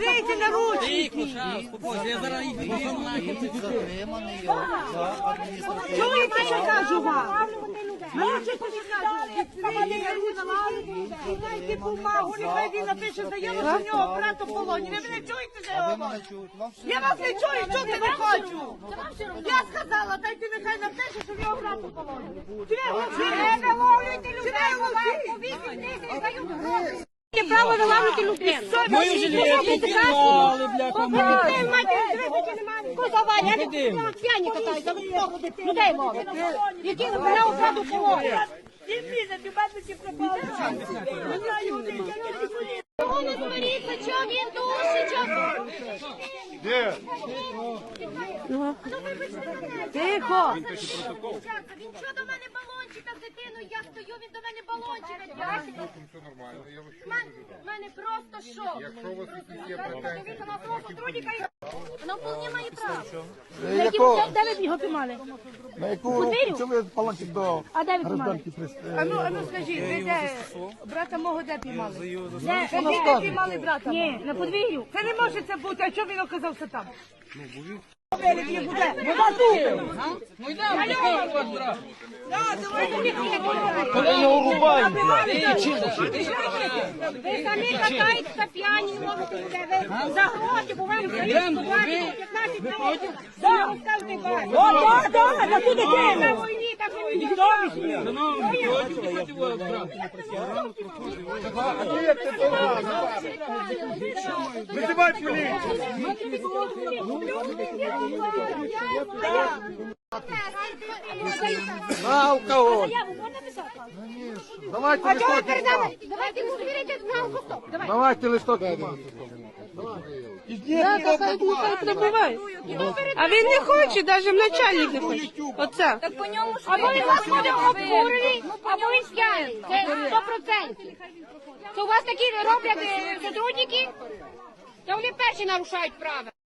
Відкрийте на ручки. Чуєте, що кажу вам? Бачите, що кажу? Відкрийте ручки. Дайте бумагу, нехай він напише заяву, що в нього брат у полоні. Ви мене чуєте, що я говорю? Я вас не чую, що ти не хочу. Я сказала, дайте нехай напише, що в нього брат у полоні. Чи ви глухі? Не виловлюйте людей, по 8 тисяч дають гроші. Право вилавити людину. Ми Мою жилетку підклали, Козова, я не п'яні катаюся, ви що людей ловить. Які вибирав бере украду полоні. Вони смиріться, Чого він душить, що... Тихо. Він що до мене балончика з дитиною, я стою, він до мене балончика. Все нормально, я вас У мене- просто шок. Якщо у вас є Просто Вона вполне має право. На Де ви його піймали? на яку, чому ви паланчик до А де ви гражданки. А ну, а ну скажіть, ви де брата мого де піймали? Де, де піймали брата? Ні, на подвір'ю. Це не може це бути, а чому він оказався там? Ви самі катаєтеся п'яні, можете себе. Ви за гроші, бо вам дають 15 років. Да, розказуйте вас. О, да, да, на ту На алкоголь! Давайте А чого листок? Давайте йому звірите так, хай. Давайте А він не хоче, навіть начальник не хоче. Оце. Або він вас буде обкурений, або він п'яний. Це 100%. Це у вас такі роблять е, сотрудники? Та вони перші нарушають правила.